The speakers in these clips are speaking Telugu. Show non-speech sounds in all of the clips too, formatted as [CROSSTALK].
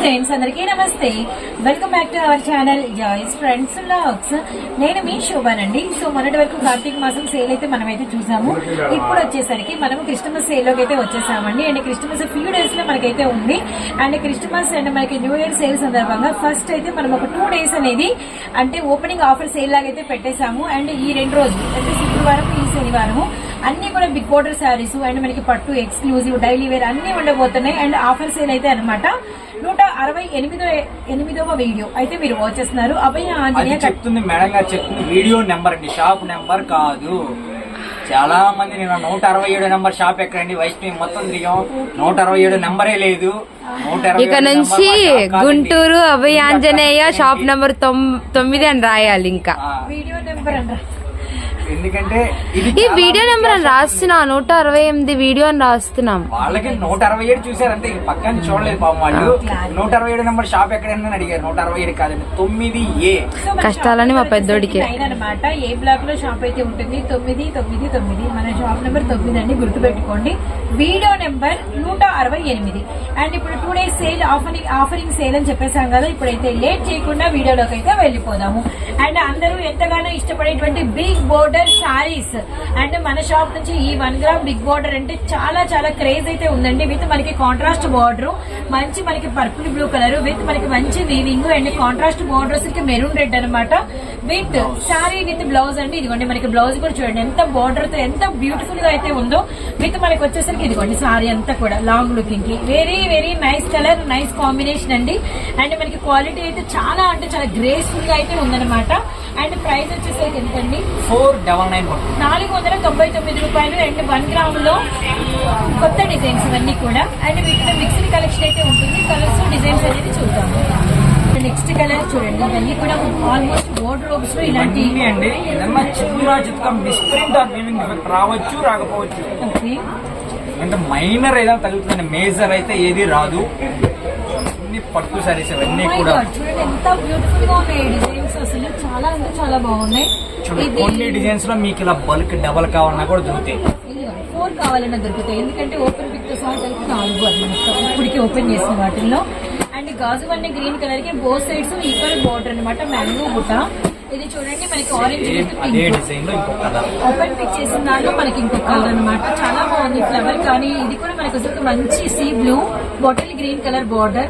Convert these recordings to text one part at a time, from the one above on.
ఫ్రెండ్స్ అందరికీ నమస్తే. Welcome back to our channel Joyce friends లాక్స్ నేను మీ శోభానండి. సో మొన్నటి వరకు కార్తీక మాసం సేల్ అయితే మనమైతే చూసాము. ఇప్పుడు వచ్చేసరికి మనం క్రిస్టమస్ సేల్లోకి అయితే వచ్చేసామండి. అండ్ క్రిస్టమస్ ఫ్యూ డేస్లో మనకైతే ఉంది. అండ్ క్రిస్టమస్ అండ్ మనకి న్యూ ఇయర్ సేల్ సందర్భంగా ఫస్ట్ అయితే మనం ఒక టూ డేస్ అనేది అంటే ఓపెనింగ్ ఆఫర్ సేల్ లాగా అయితే పెట్టేశాము. అండ్ ఈ రెండు రోజులు అంటే శుక్రవారం ఈ శనివారము అన్ని కూడా బిగ్ బోర్డర్ శారీస్ అండ్ మనకి పట్టు ఎక్స్క్లూజివ్ డైలీ వేర్ అన్ని ఉండబోతున్నాయి. అండ్ ఆఫర్ సేల్ అయితే అనమాట నూట అరవై ఎనిమిదో ఎనిమిదవ వీడియో అయితే మీరు వాచ్ చేస్తున్నారు. అభయ ఆంజనేయ చెప్తుంది మేడం గారు చెప్తుంది. వీడియో నెంబర్ అండి షాప్ నెంబర్ కాదు. చాలా మంది నేను నూట అరవై ఏడు నెంబర్ షాప్ ఎక్కడండి? వైష్ణవి మొత్తం తిరిగాం. నూట అరవై ఏడు నెంబరే లేదు. నూట అరవై ఇక నుంచి. గుంటూరు అభయాంజనేయ షాప్ నంబర్ తొమ్- తొమ్మిది అని రాయాలి ఇంకా. వీడియో నెంబర్ అంట ఎందుకంటే ఇది ఈ వీడియో నెంబర్ అని రాస్తున్నా నూట అరవై ఎనిమిది వీడియో అని రాస్తున్నాం. వాళ్ళకి నూట అరవై ఏడు చూసారంటే ఇక పక్కన చూడలేదు పాపం వాళ్ళు. నూట అరవై ఏడు నెంబర్ షాప్ ఎక్కడైనా అడిగారు. నూట అరవై ఏడు కాదండి తొమ్మిది ఏ. కష్టాలని మా పెద్దోడికి. అన్నమాట. ఏ బ్లాక్లో షాప్ అయితే ఉంటుంది? తొమ్మిది తొమ్మిది తొమ్మిది. మన షాప్ నెంబర్ తొమ్మిది అండి గుర్తుపెట్టుకోండి. వీడియో నెంబర్ నూట అరవై ఎనిమిది. అండ్ ఇప్పుడు two days sale offering offering sale అని చెప్పేసాం కదా ఇప్పుడైతే లేట్ చేయకుండా వీడియోలోకి అయితే వెళ్ళిపోదాము. అండ్ అందరూ ఎంతగానో ఇష్టపడేటువంటి బిగ్ బోర్డర్ సారీస్ అండ్ మన షాప్ నుంచి ఈ వన్ గ్రామ్ బిగ్ బార్డర్ అంటే చాలా చాలా క్రేజ్ అయితే ఉందండి. విత్ మనకి కాంట్రాస్ట్ బార్డర్ మంచి మనకి పర్పుల్ బ్లూ కలర్ విత్ మనకి మంచి వీవింగ్ అండ్ కాంట్రాస్ట్ బార్డర్స్కి మెరూన్ రెడ్ అనమాట విత్ సారీ విత్ బ్లౌజ్ అండి. ఇదిగోండి మనకి బ్లౌజ్ కూడా చూడండి. ఎంత బార్డర్తో ఎంత బ్యూటిఫుల్గా అయితే ఉందో. విత్ మనకి వచ్చేసరికి ఇదిగోండి సారీ అంతా కూడా long లుకింగ్కి. Very very nice colour nice combination అండి. అండ్ మనకి క్వాలిటీ అయితే చాలా అంటే చాలా గ్రేస్ఫుల్గా అయితే ఉందన్నమాట. అండ్ ప్రైస్ వచ్చేసరికి ఎంతండి ఫోర్ డబల్ నైన్ నాలుగు వందల తొంభై తొమ్మిది రూపాయలు అండ్ వన్ గ్రామ్లో కొత్త డిజైన్స్ ఇవన్నీ కూడా. అండ్ వీటిలో మిక్స్డ్ కలెక్షన్ అయితే ఉంటుంది. కలర్స్ డిజైన్స్ అనేది చూద్దాము నెక్స్ట్ కలర్ చూడండి. ఇవన్నీ కూడా ఆల్మోస్ట్ బోర్డ్ రోబ్స్లో ఇలాంటి అండి. ఏదన్నా చిన్న చిత్తం మిస్ప్రింట్ ఆర్ వీవింగ్ డిఫెక్ట్ రావచ్చు రాకపోవచ్చు. అంటే మైనర్ ఏదైనా తగులుతుంది మేజర్ అయితే ఏది రాదు. అన్ని పట్టు సారీస్ ఇవన్నీ Oh కూడా. చూడండి. ఎంత బ్యూటిఫుల్గా ఉన్నాయి డిజైన్స్ అసలు చాలా అంటే చాలా బాగున్నాయి. చూడండి కొన్ని డిజైన్స్లో మీకు ఇలా బల్క్ డబల్ కావాలన్నా కూడా దొరుకుతాయి. ఫోర్ కావాలన్నా దొరుకుతాయి. ఎందుకంటే ఓపెన్ పిక్తో సహా కలిపి నాలుగు అది మొత్తం. ఇప్పటికి ఓపెన్ చేసిన వాటిల్లో. అండ్ గాజు అన్ని గ్రీన్ కలర్కి బోత్ సైడ్స్ ఈక్వల్ బోర్డర్ అనమాట మ్యాంగో బుట్ట. ఇది చూడండి మనకి ఆరెంజ్ ఓపెన్ పిక్ చేసిన దాంట్లో మనకి ఇంకొక కలర్ అనమాట చాలా బాగుంది ఫ్లవర్ కానీ ఇది కూడా మనకు అసలు మంచి sea blue bottle green colour border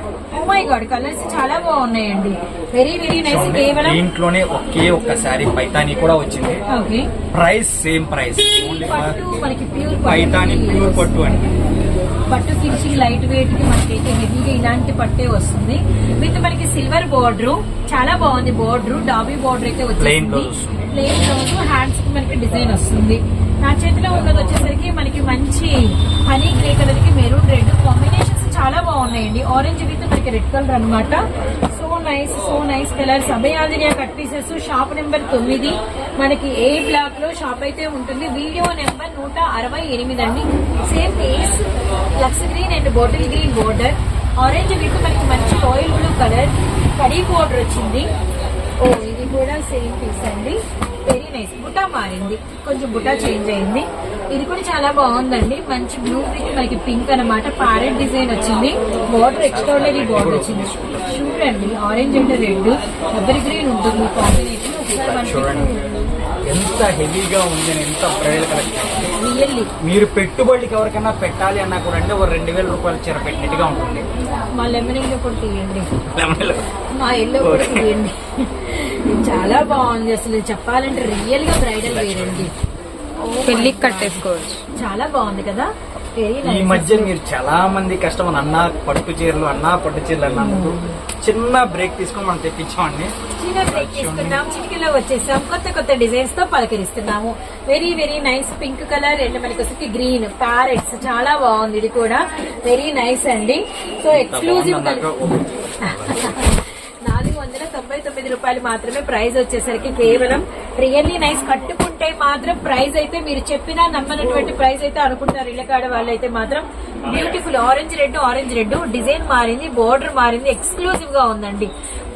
my God colours చాలా బాగున్నాయండి. వెరీ వెరీ నైస్ కేవలం దీంట్లోనే ఒకే ఒక్క శారీ పైతాని కూడా వచ్చింది. ఓకే ప్రైస్ సేమ్ ప్రైస్ పట్టు మనకి ప్యూర్ పైతాని ప్యూర్ పట్టు అండి. పట్టు ఫినిషింగ్ లైట్ వెయిట్కి మనకైతే హెవీగా ఇలాంటి పట్టే వస్తుంది. విత్ మనకి సిల్వర్ బోర్డర్ చాలా బాగుంది బోర్డర్ డాబీ బోర్డర్ అయితే వచ్చింది. ప్లెయిన్ బ్లౌజ్ హ్యాండ్స్కి మనకి డిజైన్ వస్తుంది. నా చేతిలో ఉన్నది వచ్చేసరికి మనకి మంచి హనీ గ్రే కలర్కి మెరూన్ రెడ్ కాంబినేషన్స్ చాలా బాగున్నాయండి. ఆరెంజ్ విత్ మనకి రెడ్ కలర్ అన్నమాట. So nice so nice colours. Abhayanjaneya cut pieces shop number తొమ్మిది. మనకి ఏ బ్లాక్లో షాప్ అయితే ఉంటుంది వీడియో నెంబర్ నూట అరవై ఎనిమిది అండి. Same piece lux green and bottle green border orange with మనకి మంచి ఆయిల్ బ్లూ కలర్ కడీ బోర్డర్ వచ్చింది. ఓ ఇది కూడా సేమ్ పీస్ అండి. Very nice. బుటా మారింది. కొంచెం బుటా చేంజ్ అయింది. ఇది కూడా చాలా బాగుందండి. మంచి బ్లూ విత్ మనకి పింక్ అన్నమాట. ప్యారెట్ డిజైన్ వచ్చింది. బార్డర్ ఎక్స్ట్రాడనరీ బార్డర్ వచ్చింది. చూడండి. Orange and red rubber green ఉంటుంది కాంబినేషన్ ఎంత హెవీగా ఉంది ఎంత బ్రైడల్ కలెక్షన్ మీరు పెట్టుబడికి ఎవరికైనా పెట్టాలి అన్నా కూడా అంటే ఒక రెండు వేల రూపాయల చీర పెట్టినట్టుగా ఉంటుంది. మా లెమనింగ్ కూడా తీయండి. మా ఎల్లో కూడా తీయండి. చాలా బాగుంది అసలు. చెప్పాలంటే రియల్గా బ్రైడల్ వేర్ అండి. పెళ్ళికి కట్టేసుకోవచ్చు. చాలా బాగుంది కదా? వెరీ ఈ మధ్య మీరు చాలా మంది కస్టమర్ అన్న పట్టు చీరలు అన్న పట్టు చీరలు అన్నందుకు చిన్న బ్రేక్ తీసుకొని మనం తెప్పించామండి. చిన్న బ్రేక్ తీసుకున్నాం చిటికలో వచ్చేసాం. కొత్త కొత్త డిజైన్స్తో పలకరిస్తున్నాము. Very very nice pink colour and మనకి వచ్చి గ్రీన్ ప్యారెట్స్ చాలా బాగుంది. ఇది కూడా వెరీ నైస్ అండి. సో ఎక్స్క్లూజివ్ [LAUGHS] తొంభై తొమ్మిది రూపాయలు మాత్రమే ప్రైస్ వచ్చేసరికి కేవలం రియల్లీ నైస్ కట్టుకుంటే మాత్రం ప్రైస్ అయితే మీరు చెప్పినా నమ్మనటువంటి ప్రైస్ అయితే అనుకుంటారు. ఇళ్ళకాడ అయితే మాత్రం beautiful orange red orange red design మారింది బోర్డర్ మారింది ఎక్స్క్లూజివ్గా ఉందండి.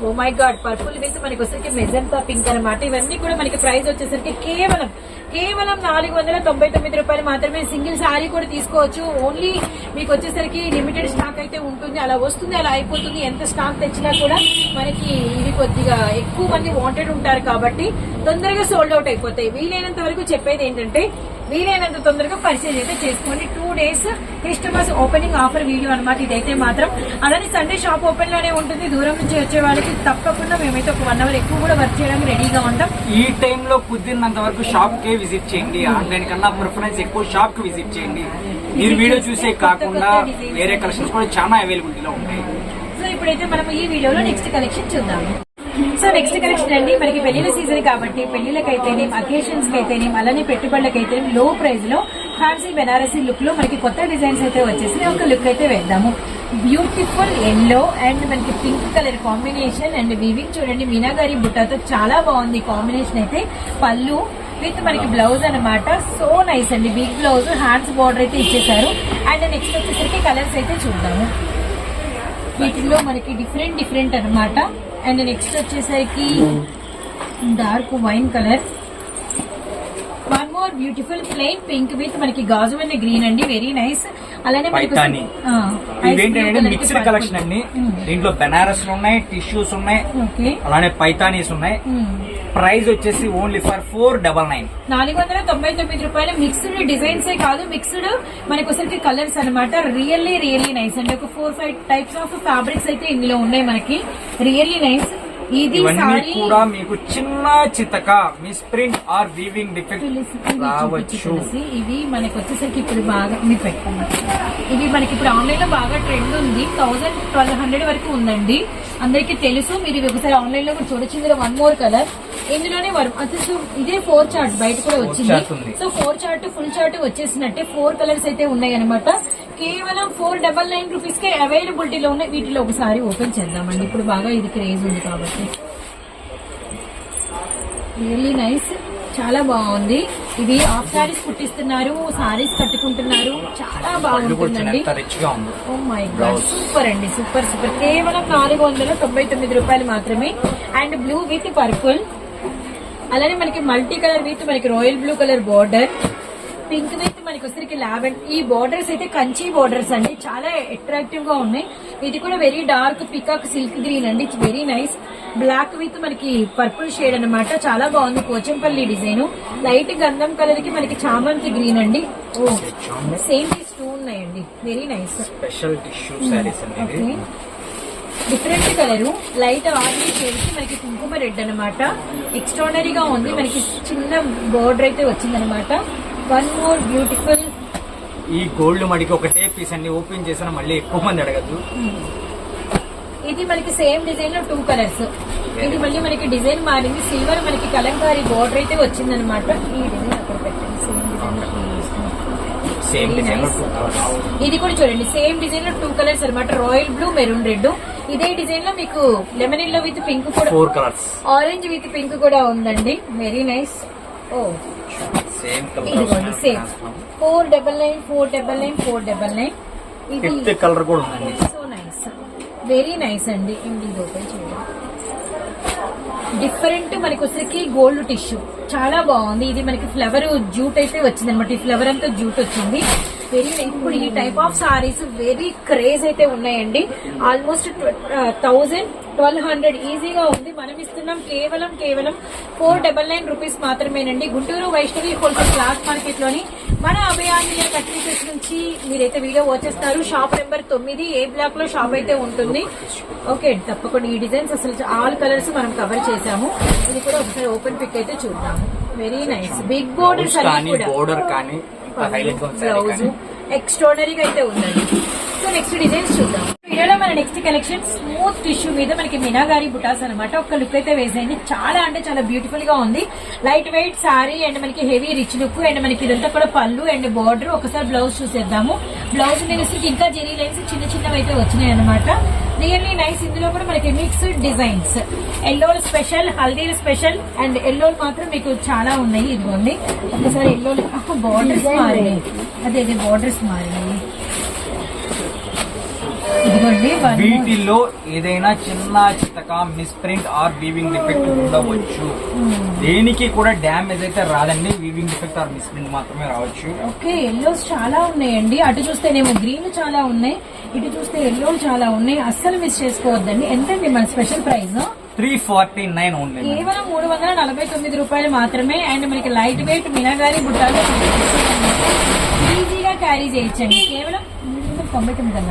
Oh my God purple with మనకి వచ్చేసరికి మెజంతా పింక్ అనమాట ఇవన్నీ కూడా మనకి ప్రైస్ వచ్చేసరికి కేవలం కేవలం నాలుగు వందల తొంభై తొమ్మిది రూపాయలు మాత్రమే సింగిల్ శారీ కూడా తీసుకోవచ్చు. ఓన్లీ మీకు వచ్చేసరికి లిమిటెడ్ స్టాక్ అయితే ఉంటుంది. అలా వస్తుంది అలా అయిపోతుంది. ఎంత స్టాక్ తెచ్చినా కూడా మనకి ఇది కొద్దిగా ఎక్కువ మంది వాంటెడ్ ఉంటారు కాబట్టి తొందరగా సోల్డ్ అవుట్ అయిపోతాయి. వీలైనంత వరకు చెప్పేది ఏంటంటే వీలైనంత తొందరగా పర్చేజ్ అయితే చేసుకోండి two days Christmas opening offer video అన్నమాట. ఇదైతే మాత్రం అలానే సండే షాప్ ఓపెన్లోనే ఉంటుంది. దూరం నుంచి వచ్చే వాళ్ళకి తప్పకుండా మేమైతే ఒక వన్ అవర్ ఎక్కువ కూడా వర్క్ చేయడానికి రెడీగా ఉంటాం. ఈ టైంలో కుదిరినంత వరకు షాప్ కే విజిట్ చేయండి. ఆన్లైన్ కన్నా ప్రిఫరెన్స్ ఎక్కువ షాప్కి విజిట్ చేయండి. మీరు వీడియో చూసే కాకుండా వేరే కలెక్షన్స్ కూడా చాలా అవైలబిలిటీలో ఉంటాయి. సో ఇప్పుడైతే మనం ఈ వీడియోలో నెక్స్ట్ కలెక్షన్ చూద్దాం సో నెక్స్ట్ కలెక్షన్ అండి. మనకి పెళ్ళిళ్ళ సీజన్ కాబట్టి పెళ్ళిళ్ళకైతేనేం అకేషన్స్కి అయితేనేం అలానే పెట్టుబడులకైతే లో ప్రైస్లో ఫ్యాన్సీ బెనారసీ లుక్లో మనకి కొత్త డిజైన్స్ అయితే వచ్చేసి ఒక లుక్ అయితే వేద్దాము. బ్యూటిఫుల్ ఎల్లో అండ్ మనకి pink colour combination and weaving చూడండి మీనాగారి బుట్టతో చాలా బాగుంది కాంబినేషన్ అయితే. పళ్ళు విత్ మనకి బ్లౌజ్ అన్నమాట. సో నైస్ అండి. బిగ్ బ్లౌజ్ హ్యాండ్స్ బార్డర్ అయితే ఇచ్చేసారు. అండ్ నెక్స్ట్ వచ్చేసరికి కలర్స్ అయితే చూద్దాము. వీటిల్లో మనకి డిఫరెంట్ డిఫరెంట్ అన్నమాట. అండ్ నెక్స్ట్ వచ్చేసరికి dark wine colour more beautiful plain pink with మనకి గాజు అండ్ గ్రీన్ అండి. వెరీ నైస్ అలానే పైతాని. మిక్స్డ్ కలెక్షన్ అండి. దీంట్లో బెనారస్ ఉన్నాయి టిష్యూస్ ఉన్నాయి. అలానే పైతానీస్ ఉన్నాయి. ప్రైస్ వచ్చేసి only for four double nine నాలుగు వందల తొంభై తొమ్మిది రూపాయలు మిక్స్డ్ డిజైన్స్ కాదు మిక్స్డ్ మనకి వచ్చరికి కలర్స్ అన్నమాట. రియల్లీ రియల్లీ నైస్ అండి ఒక four five types of fabrics అయితే ఇందులో ఉన్నాయి మనకి. రియల్లీ నైస్ ఇది ఇవన్నీ సారీ. కూడా మీకు చిన్న చితక. Miss print or weaving defect రావచ్చు. ఇవి మనకి వచ్చేసరికి ఇప్పుడు బాగా మీరు పెట్టుకోండి. ఇవి మనకి ఇప్పుడు ఆన్లైన్లో బాగా ట్రెండ్ ఉంది. థౌసండ్ ట్వెల్వ్ హండ్రెడ్ వరకు ఉందండి. అందరికీ తెలుసు. మీరు ఇవి ఒకసారి ఆన్లైన్లో కూడా చూడొచ్చు. ఇందులో వన్ మోర్ కలర్ ఇందులోనే అసలు ఇదే ఫోర్ చార్ట్ బయట కూడా. వచ్చింది. So four chart full chart వచ్చేసినట్టే four colours అయితే ఉన్నాయి అనమాట కేవలం ఫోర్ డబల్ నైన్ రూపీస్ కే అవైలబిలిటీలో ఉన్నాయి. వీటిలో ఒకసారి ఓపెన్ చేద్దామండి. ఇప్పుడు బాగా ఇది క్రేజ్ ఉంది కాబట్టి. రియల్లీ నైస్ చాలా బాగుంది. ఇది హాఫ్ సారీస్ కుట్టిస్తున్నారు. సారీస్ కట్టుకుంటున్నారు. చాలా బాగుంటుందండి. ఓ మై గాడ్ సూపర్ అండి. సూపర్ సూపర్ కేవలం నాలుగు వందల తొంభై తొమ్మిది రూపాయలు మాత్రమే. అండ్ బ్లూ విత్ పర్పుల్ అలానే మనకి మల్టీ కలర్ విత్ మనకి royal blue colour border pink with మనకి వచ్చరికి లావెండ్ ఈ బార్డర్స్ అయితే కంచి బార్డర్స్ అండి. చాలా అట్రాక్టివ్గా ఉన్నాయి. ఇది కూడా very dark peacock silk green అండి. It's very nice black with మనకి పర్పుల్ షేడ్ అన్నమాట. చాలా బాగుంది. పోచంపల్లి డిజైన్. లైట్ గంధం కలర్కి మనకి చామంతి గ్రీన్ అండి. ఓ సేమ్ పీస్ టూ ఉన్నాయండి. Very nice special tissue okay different colour light orange షేడ్కి మనకి కుంకుమ రెడ్ అన్నమాట. ఎక్స్ట్రాడనరీగా ఉంది. మనకి చిన్న బోర్డర్ అయితే వచ్చిందనమాట వన్ మోర్ బ్యూటిఫుల్ ఈ గోల్డ్ మడికి ఒకటే పీస్ అండి ఓపెన్ చేసిన మళ్ళీ ఎక్కువ మంది అడగద్దు. ఇది మనకి సేమ్ డిజైన్లో టూ కలర్స్ ఇది మళ్ళీ మనకి డిజైన్ మారింది. సిల్వర్ మనకి కలంకారీ బోర్డర్ అయితే ఈ డిజైన్ అక్కడ పెట్టండి. సేమ్ డిజైన్ ఇది కూడా చూడండి. సేమ్ డిజైన్లో టూ కలర్స్ అన్నమాట. రాయల్ బ్లూ మెరూన్ రెడ్ ఇదే డిజైన్లో మీకు లెమన్ ఎల్లో విత్ పింక్ కూడా ఆరెంజ్ విత్ పింక్ కూడా ఉందండి. వెరీ నైస్ ఓ ఇదిగోండి same colour four double nine four double nine four double nine ఇది ఫిఫ్త్ కలర్ కూడా ఉందండి. సో నైస్ వెరీ నైస్ అండి. ఇండి ఇది ఓపెన్ చేయండి. డిఫరెంట్ మనకి వచ్చరికి గోల్డ్ టిష్యూ చాలా బాగుంది. ఇది మనకి ఫ్లవర్ జూట్ అయితే వచ్చింది అనమాట ఈ ఫ్లవర్ అంతా జూట్ వచ్చింది. వెరీ ఇప్పుడు ఈ type of saris very craze అయితే ఉన్నాయండి. ఆల్మోస్ట్ థౌజండ్ ట్వెల్వ్ హండ్రెడ్ ఈజీగా ఉంది. మనం ఇస్తున్నాం కేవలం కేవలం ఫోర్ డబల్ నైన్ రూపీస్ మాత్రమేనండి. గుంటూరు వైష్ణవి హోల్సేల్ క్లాత్ మార్కెట్లోని మన అభయాంజనేయ కట్రీసెస్ నుంచి మీరైతే వీడియో వచ్చేస్తారు షాప్ నెంబర్ తొమ్మిది ఏ బ్లాక్లో షాప్ అయితే ఉంటుంది. ఓకే తప్పకుండా ఈ డిజైన్స్ అసలు ఆల్ కలర్స్ మనం కవర్ చేసాము ఇది కూడా ఒకసారి ఓపెన్ పిక్ అయితే చూద్దాము. వెరీ నైస్ బిగ్ కూడా. బోర్డర్ కానీ బ్లౌజ్ ఎక్స్ట్రాడనరీగా అయితే ఉందండి. సో నెక్స్ట్ డిజైన్స్ చూద్దాం. వీడియోలో మన నెక్స్ట్ కలెక్షన్ స్మూత్ టిష్యూ మీద మనకి మినాగారి బుటాస్ అనమాట ఒక లుక్ అయితే వేసేయండి చాలా అంటే చాలా బ్యూటిఫుల్గా ఉంది. లైట్ వెయిట్ సారీ అండ్ మనకి హెవీ రిచ్ లుక్ అండ్ మనకి ఇదంతా కూడా పళ్ళు అండ్ బార్డర్ ఒకసారి బ్లౌజ్ చూసేద్దాము. బ్లౌజ్ మీద ఇంకా జెరీ లైన్స్ చిన్న చిన్నవి అయితే వచ్చినాయి అనమాట రియల్లీ నైస్ ఇందులో కూడా మనకి mixed designs yellow special haldi special and yellow మాత్రం మీకు చాలా ఉన్నాయి. ఇదిగోండి. ఒకసారి ఎల్లో బార్డర్స్ మారినాయి. అదే అదే బార్డర్స్ మారినాయి. వీటిల్లో ఏదైనా చిన్న చిత్తక మిస్ప్రింట్ ఆర్ వీవింగ్ డిఫెక్ట్ ఉండవచ్చు. దేనికి కూడా డ్యామేజ్ అయితే రాదండి. వీవింగ్ డిఫెక్ట్ ఆర్ మిస్ప్రింట్ మాత్రమే రావచ్చు. ఓకే ఎల్లోస్ చాలా ఉన్నాయండి. అటు చూస్తేనేమో గ్రీన్ చాలా ఉన్నాయి. ఇటు చూస్తే ఎల్లో చాలా ఉన్నాయి. అస్సలు మిస్ చేసుకోవద్దండి. ఎంతండి మన special price three forty nine only కేవలం మూడు వందల నలభై తొమ్మిది రూపాయలు మాత్రమే. అండ్ మనకి లైట్ వెయిట్ మినగారి బుట్టాలు ఈజీగా క్యారీ చేయొచ్చండి. కేవలం.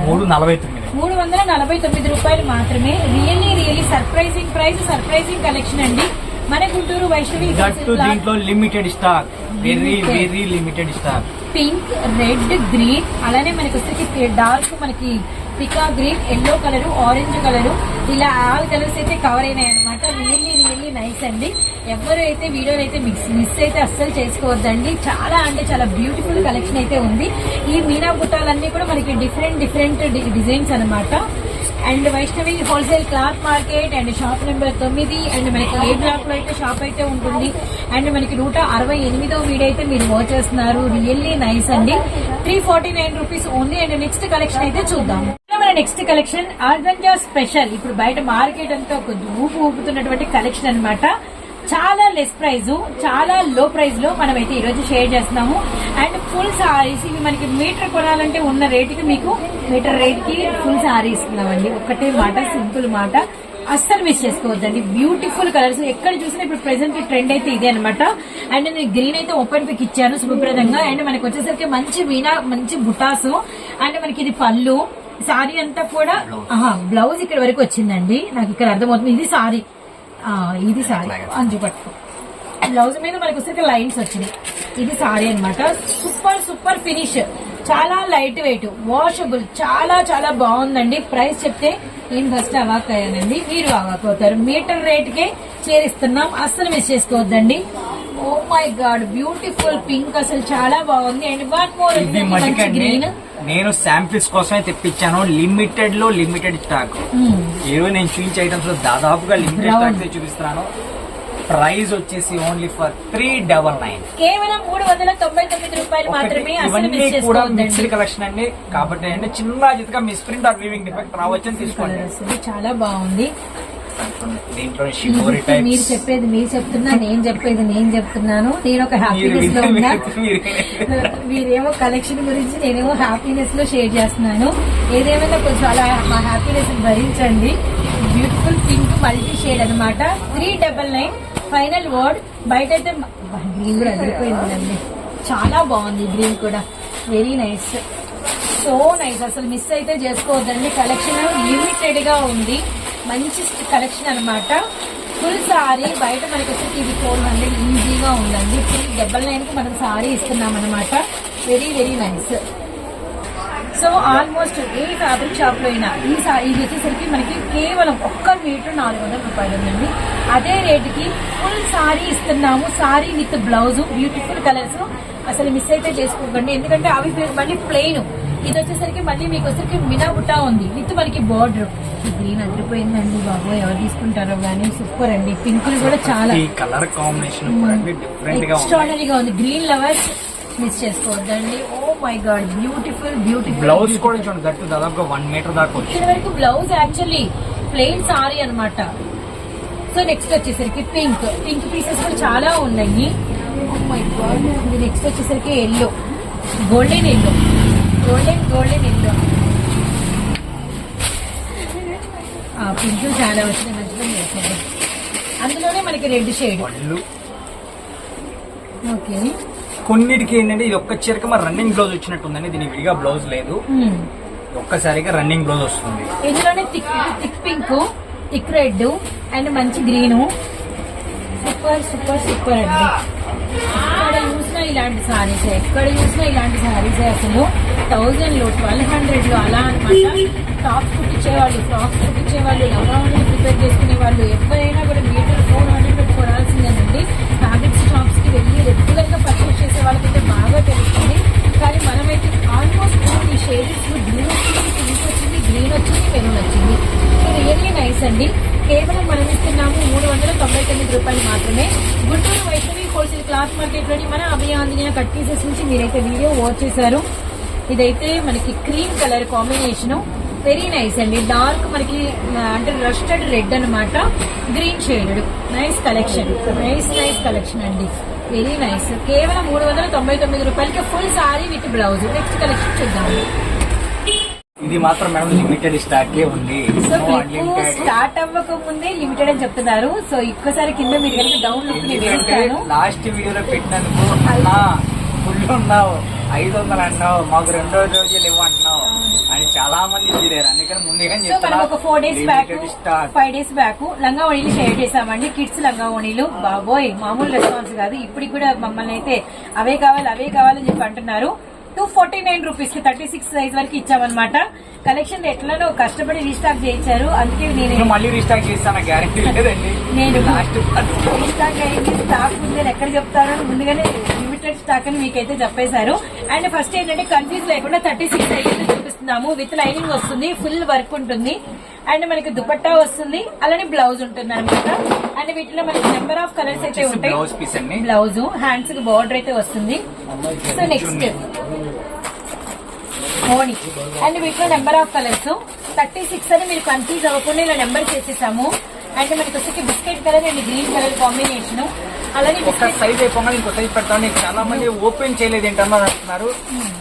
మూడు నలభై తొమ్మిది. మూడు వందల నలభై తొమ్మిది రూపాయలు మాత్రమే. Really really surprising price surprising collection అండి. మన గుంటూరు వైష్ణవి దట్టు దీంట్లో limited stock very very limited stock pink red green అలానే మనకి వచ్చేసి డార్క్ మనకి పికా green yellow colour orange colour ఇలా ఆల్ కలర్స్ అయితే కవర్ అయినాయి అనమాట రియల్లీ రియల్లీ నైస్ అండి. ఎవరు అయితే వీడియోని అయితే మిక్స్ మిస్ అయితే అస్సలు చేసుకోవద్దండి. చాలా అంటే చాలా బ్యూటిఫుల్ కలెక్షన్ అయితే ఉంది. ఈ మీనా బుట్టాలన్నీ కూడా మనకి డిఫరెంట్ డిఫరెంట్ డిజైన్స్ అన్నమాట. And Vaishnavi wholesale cloth market and shop number తొమ్మిది అండ్ మనకి ఏ బ్లాక్లో అయితే షాప్ అయితే ఉంటుంది. అండ్ మనకి నూట అరవై ఎనిమిదో వీడియో అయితే మీరు వాచ్ చేస్తున్నారు. రియల్లీ నైస్ అండి. Three forty nine rupees only and next collection అయితే చూద్దాం. మన నెక్స్ట్ కలెక్షన్ ఆర్గంజా స్పెషల్. ఇప్పుడు బయట మార్కెట్ అంతా ఒక ఊపు ఊపుతున్నటువంటి కలెక్షన్ అనమాట చాలా లెస్ ప్రైస్ చాలా లో ప్రైస్లో మనం అయితే ఈరోజు షేర్ చేస్తున్నాము. అండ్ ఫుల్ సారీస్ ఇవి మనకి మీటర్ కొనాలంటే ఉన్న రేటుకి మీకు మీటర్ రేట్కి ఫుల్ సారీ ఇస్తున్నామండి. ఒక్కటే మాట సింపుల్ మాట. అస్సలు మిస్ చేసుకోవద్దండి. బ్యూటిఫుల్ కలర్స్ ఎక్కడ చూసినా ఇప్పుడు ప్రెసెంట్ ట్రెండ్ అయితే ఇదే అనమాట అండ్ నేను గ్రీన్ అయితే ఓపెన్ పిక్ ఇచ్చాను శుభప్రదంగా. అండ్ మనకి వచ్చేసరికి మంచి వీణా మంచి బుటాసు. అండ్ మనకి ఇది పళ్ళు. సారీ అంతా కూడా బ్లౌజ్ ఇక్కడ వరకు వచ్చిందండి. నాకు ఇక్కడ అర్థమవుతుంది. ఇది సారీ ఇది సారీ పట్టు. బ్లౌజ్ మీద మనకు వచ్చేసరికి లైన్స్ వచ్చినాయి. ఇది సారీ అన్నమాట. సూపర్ సూపర్ ఫినిష్ చాలా లైట్ వెయిట్ వాషబుల్ చాలా చాలా బాగుందండి. ప్రైస్ చెప్తే నేను ఫస్ట్ అవాక్ అయ్యానండి మీరు అవాక్ అవుతారు మీటర్ రేట్ కే చేరిస్తున్నాం. అస్సలు మిస్ చేసుకోవద్దండి. Oh my God beautiful pink అసలు చాలా బాగుంది. అండ్ వన్ మోర్ గ్రీన్ నేను శాంపిల్స్ కోసమే తెప్పించాను. లిమిటెడ్లో లిమిటెడ్ స్టాక్ ఈ రోజు నేను చూపించే ఐటమ్స్లో దాదాపుగా లిమిటెడ్. స్టాక్ చూపిస్తున్నాను. ప్రైస్ వచ్చేసి only for three double nine కేవలం మూడు వందల తొంభై తొమ్మిది రూపాయలు మాత్రమే అసలు ఇవన్నీ మిస్ కూడా చేసుకోవద్దండి. మిక్స్డ్ కలెక్షన్ అండి. కాబట్టి చిన్న జితగా miss print or weaving defect రావచ్చు తీసుకోండి చాలా బాగుంది. దీంట్లో మీరు చెప్పేది మీరు చెప్తున్నా నేను చెప్పేది నేను చెప్తున్నాను. నేను ఒక హ్యాపీనెస్లో ఉన్నా. మీరేమో కలెక్షన్ గురించి నేనేమో హ్యాపీనెస్లో షేర్ చేస్తున్నాను. ఏదేమైనా కొంచెం అలా మా హ్యాపీనెస్ భరించండి. బ్యూటిఫుల్ పింక్ మల్టీ షేడ్ అన్నమాట three double nine final word బయట అయితే గ్రీన్ కూడా అదిరిపోయిందండి చాలా బాగుంది గ్రీన్ కూడా. వెరీ నైస్ సో నైస్ అసలు మిస్ అయితే చేసుకోవద్దండి. కలెక్షన్ లిమిటెడ్గా ఉంది. మంచి కలెక్షన్ అన్నమాట. ఫుల్ సారీ బయట మనకి వచ్చేసి ఇది ఫోర్ హండ్రెడ్ ఈజీగా ఉందండి. ఫుల్ డబల్ నైన్కి మనం సారీ ఇస్తున్నాం అనమాట very very nice. So almost ఏ ఫ్యాబ్రిక్ షాప్లో అయినా ఈ సారీ ఇది వచ్చేసరికి మనకి కేవలం ఒక్క మీటర్ నాలుగు వందల రూపాయలు ఉందండి. అదే రేటుకి ఫుల్ సారీ ఇస్తున్నాము. Sari with blouse beautiful colours అసలు మిస్ అయితే చేసుకోకండి. ఎందుకంటే అవి మళ్ళీ ప్లెయిన్. ఇది వచ్చేసరికి మళ్ళీ మీకు వచ్చేసరికి మినా బుట్టా ఉంది. విత్ మనకి బార్డర్. గ్రీన్ అదిరిపోయిందండి బాబు. ఎవరు తీసుకుంటారో కానీ సూపర్ అండి. పింకులు కూడా చాలా కలర్ కాంబినేషన్ డిఫరెంట్గా ఉంది. గ్రీన్ లవర్స్ మిస్ చేసుకోవద్దండి. ఓ my God beautiful beautiful blouse కూడా చూడండి దట్టు దాదాపుగా వన్ మీటర్ దాకా ఇక్కడ వరకు బ్లౌజ్ యాక్చువల్లీ ప్లెయిన్ సారీ అన్నమాట. సో నెక్స్ట్ వచ్చేసరికి పింక్ పింక్ పీసెస్ కూడా చాలా ఉన్నాయి. Oh నెక్స్ట్ వచ్చేసరికి yellow golden yellow golden golden yellow pink చాలా వచ్చినాయి మంచిగా చేశారు అందులోనే మనకి రెడ్ షేడ్. పళ్ళు. ఓకే. కొన్నిటికి ఏంటంటే ఇది ఒక్క చీరక మరి రన్నింగ్ బ్లౌజ్ వచ్చినట్టుందండి. దీనికి విడిగా బ్లౌజ్ లేదు. ఒక్కసారిగా రన్నింగ్ బ్లౌజ్ వస్తుంది. ఇందులోనే thick thick pink thick red and మంచి గ్రీను సూపర్ సూపర్ సూపర్ అండి ఇలాంటి సారీస్ ఎక్కడ చూసినా ఇలాంటి సారీస్ అసలు. థౌజండ్లో ట్వెల్వ్ హండ్రెడ్లో అలా అనమాట టాప్స్ కుట్టించేవాళ్ళు ఫ్రాక్స్ కుట్టించేవాళ్ళు వాళ్ళు ప్రిపేర్ చేసుకునే వాళ్ళు ఎవరైనా కూడా మీటర్ ఫోర్ హండ్రెడ్ పెట్టి కొనాల్సిందేనండి. ఫ్యాబ్రిక్స్ షాప్స్కి వెళ్ళి రెగ్యులర్గా పర్చేస్ చేసే వాళ్ళకైతే బాగా తెలుస్తుంది. కానీ మనమైతే ఆల్మోస్ట్ ఈ షేడ్స్ బ్లూ వచ్చింది పింక్ వచ్చింది గ్రీన్ వచ్చింది మెరూన్ వచ్చింది. రియల్లీ నైస్ అండి. కేవలం మనం ఇస్తున్నాము మూడు వందల తొంభై తొమ్మిది రూపాయలు మాత్రమే. గుంటూరు క్లాత్ మార్కెట్లోని మన అభయాంజనేయ కట్ పీసెస్ నుంచి మీరైతే వీడియో వాచ్ చేశారు. ఇదైతే మనకి cream colour combination very nice అండి. డార్క్ మనకి అంటే రస్టెడ్ రెడ్ అన్నమాట. Green shaded nice collection nice nice collection అండి. వెరీ నైస్ కేవలం మూడు వందల తొంభై తొమ్మిది రూపాయలకి full sari with blouse next collection చూద్దాం. ఇది మాత్రం మేడం లిమిటెడ్ స్టాక్ ఉంది. సో. స్టార్ట్ అవ్వక ముందే లిమిటెడ్ అని చెప్తున్నారు. సో ఒక్కసారి కింద మీరు కనుక డౌన్ లుక్ వేస్తాను లాస్ట్ వీడియోలో పెట్టినందుకు అన్నా ఫుల్ ఉన్నావు. ఐదు వందలు అన్నావు. మాకు రెండో రోజులు ఇవ్వ అంటున్నావు అని చాలా మంది ఫీల్ అందుకని ముందుగా సో మనం ఒక four days back five days back లంగా ఓణీలు షేర్ చేసామండి కిడ్స్ లంగా ఓణీలు బాబోయ్ మామూలు రెస్పాన్స్ కాదు. ఇప్పటికి కూడా మమ్మల్ని అయితే అవే కావాలి అవే కావాలని చెప్పి అంటున్నారు. టూ ఫార్టీ నైన్ రూపీస్కి థర్టీ సిక్స్ సైజ్ వరకు ఇచ్చామన్నమాట. కలెక్షన్ ఎట్లనో కష్టపడి రీస్టాక్ చేయించారు. అందుకే నేను మళ్ళీ రీస్టాక్ చేస్తాను గ్యారెంటీ లేదండి. నేను లాస్ట్ రీస్టాక్ అయింది స్టాక్ ఉంది ఎక్కడ చెప్తారో ముందుగానే లిమిటెడ్ స్టాక్ అని మీకైతే చెప్పేశారు. అండ్ ఫస్ట్ ఏంటంటే కన్ఫ్యూజ్ లేకుండా థర్టీ సిక్స్ అయితే చూపిస్తున్నాము. విత్ లైనింగ్ వస్తుంది ఫుల్ వర్క్ ఉంటుంది. అండ్ మనకి దుపట్టా వస్తుంది అలానే బ్లౌజ్ ఉంటుంది అనమాట అండ్ వీటిలో మనకి నెంబర్ ఆఫ్ కలర్స్ అయితే ఉంటాయి. బ్లౌజ్ హ్యాండ్స్కి బార్డర్ అయితే వస్తుంది. సో నెక్స్ట్ మోని. అండ్ వీటిలో number of colours thirty six అని మీరు కన్ఫ్యూజ్ అవ్వకుండా ఇలా నెంబర్ చేసేసాము. అండ్ మనకి వచ్చేసి biscuit colour and green colour combination ఒక సైజ్ అయిపోగానే ఇంకో సైజ్ పెడతాను. నీకు చాలా మంది ఓపెన్ చేయలేదు ఏంటన్నారు అంటున్నారు.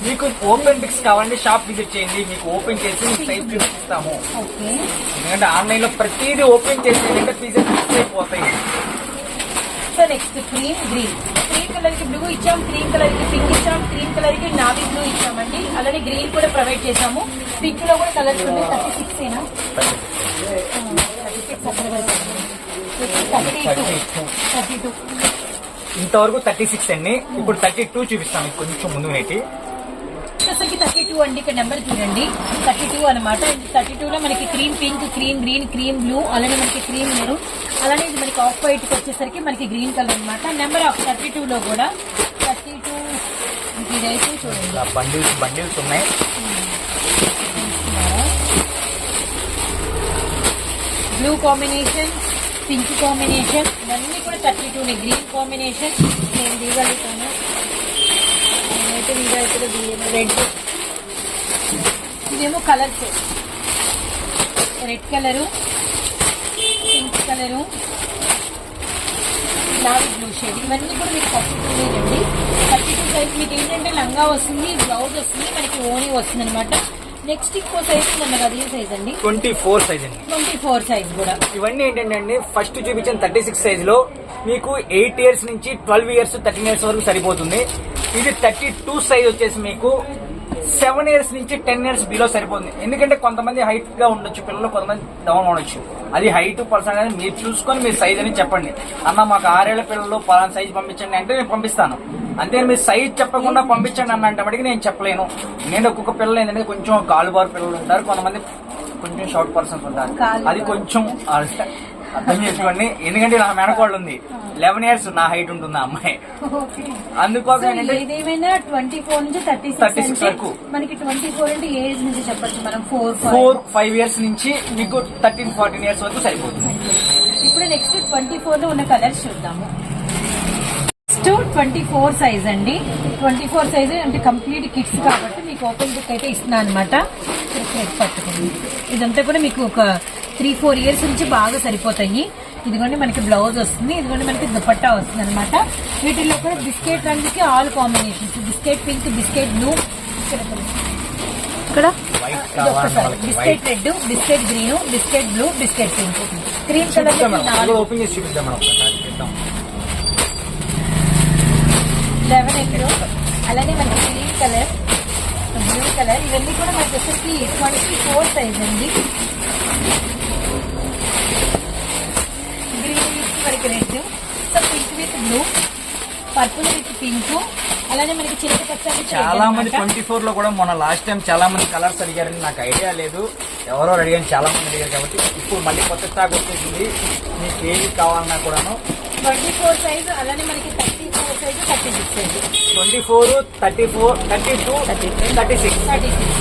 మీకు ఓపెన్ పిక్స్ కావాలంటే షాప్ విజిట్ చేయండి. మీకు ఓపెన్ చేసి మీకు సైజ్ చూపిస్తాము. ఓకే. ఎందుకంటే ఆన్లైన్లో ప్రతిదీ ఓపెన్ చేసి ఏంటంటే పీసెస్ ఫిక్స్ అయిపోతాయి. So next cream green. Cream కలర్కి బ్లూ ఇచ్చాం క్రీమ్ కలర్కి పింక్ ఇచ్చాం క్రీమ్ కలర్కి నావీ బ్లూ ఇచ్చామండి. అలానే గ్రీన్ కూడా ప్రొవైడ్ చేసాము పింక్లో కూడా కలర్స్ ఉన్నాయి. థర్టీ సిక్స్ ఏనా? Thirty six. ఇంతవరకు థర్టీ సిక్స్ అండి. ఇప్పుడు థర్టీ టూ చూపిస్తాను కొంచెం ముందు నేటి. వచ్చేసరికి థర్టీ టూ అండి. ఇక్కడ నెంబర్ చూడండి. థర్టీ టూ అనమాట థర్టీ టూ లో మనకి cream pink cream green cream blue అలానే మనకి క్రీమ్ మెరూన్ అలానే ఇది మనకి ఆఫ్ వైట్ వచ్చేసరికి మనకి గ్రీన్ కలర్ అనమాట నెంబర్ ఆఫ్ థర్టీ టూ లో కూడా థర్టీ టూ ఇదైతే చూడండి. బండిల్స్ బండిల్స్ ఉన్నాయి. Blue combination pink combination. ఇవన్నీ కూడా థర్టీ టూ గ్రీన్ కాంబినేషన్. నేను తీయగలుగుతాను నేనైతే వీడైతే రెడ్. ఇదేమో colours red colour pink colour lorry blue shade. ఇవన్నీ కూడా మీకు థర్టీ టూ అండి. థర్టీ టూ సైజ్ మీకు ఏంటంటే లంగా వస్తుంది బ్లౌజ్ వస్తుంది మనకి ఓనీ వస్తుంది అనమాట నెక్స్ట్ ఇంకో సైజ్ అదే సైజ్ అండి. ట్వంటీ ఫోర్ సైజ్ అండి. ట్వంటీ ఫోర్ సైజ్ కూడా. ఇవన్నీ ఏంటంటే అండి ఫస్ట్ చూపించిన థర్టీ సిక్స్ సైజ్లో మీకు ఎయిట్ ఇయర్స్ నుంచి ట్వెల్వ్ ఇయర్స్ థర్టీన్ ఇయర్స్ వరకు సరిపోతుంది. ఇది థర్టీ టూ సైజ్ వచ్చేసి మీకు సెవెన్ ఇయర్స్ నుంచి టెన్ ఇయర్స్ బిలో సరిపోతుంది. ఎందుకంటే కొంతమంది హైట్గా ఉండొచ్చు పిల్లలు కొంతమంది డౌన్ ఉండొచ్చు. అది హైట్ పర్సన్ అనేది మీరు చూసుకొని మీరు సైజ్ అని చెప్పండి. అన్న మాకు ఆరేళ్ళ పిల్లలు పలానా సైజ్ పంపించండి అంటే నేను పంపిస్తాను. అంతే మీరు సైజ్ చెప్పకుండా పంపించండి అన్న అంటే మటుకు నేను చెప్పలేను. నేను ఒక్కొక్క పిల్లలు ఏంటంటే కొంచెం కాలుబారు పిల్లలు ఉంటారు. కొంతమంది కొంచెం షార్ట్ పర్సన్స్ ఉంటారు. అది కొంచెం అర్థం చేసుకోండి. ఎందుకంటే నా మేనకోళ్ళు ఉంది. లెవెన్ ఇయర్స్ నా హైట్ ఉంటుంది ఆ అమ్మాయి. అందుకోసం ఏదేమైనా ట్వంటీ ఫోర్ నుంచి థర్టీ 36 సిక్స్ వరకు. మనకి ట్వంటీ ఫోర్ అంటే ఏజ్ నుంచి చెప్పొచ్చు. మనం ఫోర్ ఫోర్ ఫైవ్ ఇయర్స్ నుంచి మీకు థర్టీన్ ఫార్టీన్ ఇయర్స్ వరకు సరిపోతుంది. ఇప్పుడు నెక్స్ట్ ట్వంటీ ఫోర్లో ఉన్న కలర్స్ చూద్దాము. నెక్స్ట్ ట్వంటీ ఫోర్ సైజ్ అండి. ట్వంటీ ఫోర్ సైజ్ అంటే కంప్లీట్ కిట్స్ కాబట్టి మీకు ఓపెన్ బుక్ అయితే ఇస్తున్నాను అనమాట పట్టుకోండి. ఇదంతా కూడా మీకు ఒక త్రీ ఫోర్ ఇయర్స్ నుంచి బాగా సరిపోతాయి. ఇదిగోండి మనకి బ్లౌజ్ వస్తుంది. ఇదిగోండి మనకి దుపట్టా వస్తుంది అనమాట వీటిల్లో కూడా biscuit రంగుకి all combinations biscuit pink biscuit blue ఇక్కడ biscuit red biscuit green biscuit blue biscuit pink cream colour open చేసి చూపిద్దాం మేడం ఒకసారి చూద్దాం. లెవెన్ ఎక్కడ అలానే మనకి గ్రీన్ కలర్ బ్లూ కలర్ ఇవన్నీ కూడా మనకి వచ్చేసి ట్వంటీ ఫోర్ సైజ్ అండి. గ్రీన్ విత్ మనకి red so pink with blue purple with pink అలానే మనకి చిలక పచ్చ చాలా మంది. ట్వంటీ ఫోర్లో కూడా మొన్న లాస్ట్ టైం చాలా మంది కలర్స్ అడిగారని నాకు ఐడియా లేదు. ఎవరో అడిగాను చాలా మంది అడిగారు కాబట్టి ఇప్పుడు మళ్ళీ కొత్త స్టాక్ వచ్చేసింది. మీకు ఏది కావాలన్నా కూడాను. ట్వంటీ ఫోర్ సైజ్ అలానే మనకి thirty six twenty four thirty four thirty two thirty six. Thirty six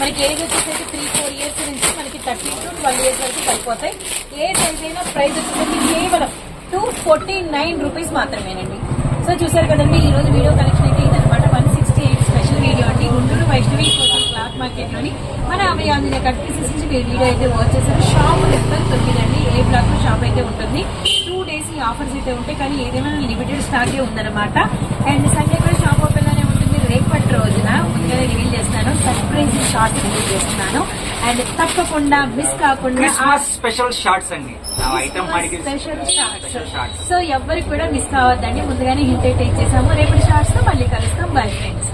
మనకి ఏజ్ వచ్చేసరికి త్రీ ఫోర్ ఇయర్స్ నుంచి మనకి థర్టీ టు ట్వెల్వ్ ఇయర్స్ వరకు సరిపోతాయి. ఏ సైజ్ అయినా ప్రైస్ వచ్చేసరికి కేవలం టూ ఫోర్టీ నైన్ రూపీస్ మాత్రమేనండి. సో చూసారు కదండి ఈ రోజు వీడియో కలెక్షన్ అయితే ఇదనమాట one sixty eight special video అండి. గుంటూరు వైష్ణవి క్లాత్ మార్కెట్లోని మన అభయ ఆంజనేయ కట్ పీసెస్ నుంచి మీరు వీడియో అయితే వాచ్ చేశారు. షాప్ నెంబర్ తొమ్మిది అండి ఏ బ్లాక్ షాప్ అయితే ఉంటుంది? ఆఫర్స్ అయితే ఉంటాయి కానీ ఏదైనా లిమిటెడ్ స్టాక్ ఉందన్నమాట. అండ్ సండే కూడా షాప్ ఓపెన్లోనే ఉంటుంది. రేపటి రోజున ముందుగానే రివీల్ చేస్తాను సర్ప్రైజ్ షార్ట్ రివీల్ చేస్తున్నాను. అండ్ తప్పకుండా మిస్ కాకుండా స్పెషల్ షార్ట్స్ అండి. స్పెషల్ షార్ట్స్ సో ఎవ్వరికి కూడా మిస్ కావద్దండి. ముందుగానే హింట్ అయితే ఇచ్చేసాము. రేపటి షార్ట్స్తో మళ్ళీ కలుస్తాం. Bye friends